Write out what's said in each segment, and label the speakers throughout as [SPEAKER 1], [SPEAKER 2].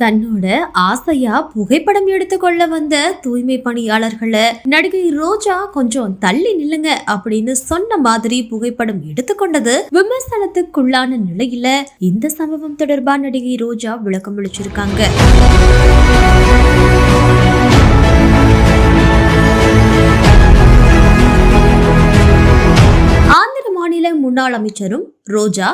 [SPEAKER 1] தன்னோட ஆசையா புகைப்படம் எடுத்துக்கொள்ள வந்த தூய்மை பணியாளர்களை நடிகை ரோஜா கொஞ்சம் தள்ளி நில்லுங்க அப்படின்னு சொன்ன மாதிரி புகைப்படம் எடுத்துக்கொண்டது விமர்சனத்துக்குள்ளான நிலையில இந்த சம்பவம் தொடர்பா நடிகை ரோஜா விளக்கம் அளிச்சிருக்காங்க. ஆந்திர மாநில முன்னாள் அமைச்சரும் ரோஜா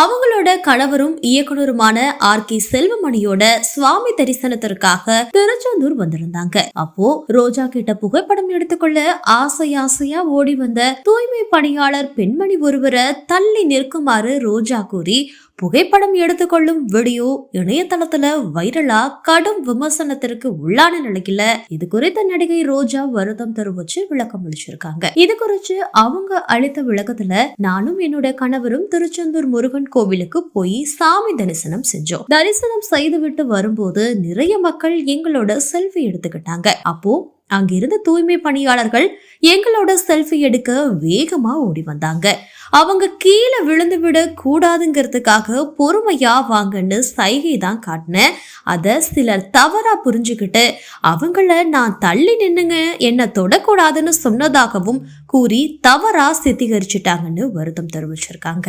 [SPEAKER 1] அவங்களோட கணவரும் இயக்குனருமான ஆர் கே செல்வமணியோட சுவாமி தரிசனத்திற்காக திருச்செந்தூர் வந்திருந்தாங்க. அப்போ ரோஜா கிட்ட புகைப்படம் எடுத்துக்கொள்ள ஆசை ஆசையா ஓடி வந்த தூய்மை பணியாளர் பெண்மணி ஒருவரை தள்ளி நிற்குமாறு ரோஜா கூறி புகைப்படம் எடுத்துக்கொள்ளும் வீடியோ இணையதளத்துல வைரலா கடும் விமர்சனத்திற்கு உள்ளான நிலையில இது குறித்த நடிகை ரோஜா வருத்தம் தெரிவிச்சு விளக்கம் அளிச்சிருக்காங்க. இது குறித்து அவங்க அளித்த விளக்கத்துல நானும் என்னோட கணவரும் திருச்செந்தூர் முருகன் கோவிலுக்கு போய் சாமி தரிசனம் செஞ்சோம். தரிசனம் செய்துவிட்டு வரும்போது நிறைய மக்கள் எங்களோட செல்ஃபி எடுத்துக்கிட்டாங்க. அப்போ அங்கிருந்த தூய்மை பணியாளர்கள் எங்களோட செல்ஃபி எடுக்க வேகமா ஓடி வந்தாங்க. அவங்க கீழே விழுந்து விட கூடாதுங்கிறதுக்காக பொறுமையா வாங்கன்னு சைகை தான் காட்டினேன் அதை சிலர் தவறா புரிஞ்சுக்கிட்டு அவங்கள நான் தள்ளி நின்னுங்க என்ன தொடக்கூடாதுன்னு சொன்னதாகவும் கூறி தவறா சித்தீகரிச்சிட்டாங்கன்னு வருத்தம் தெரிவிச்சிருக்காங்க.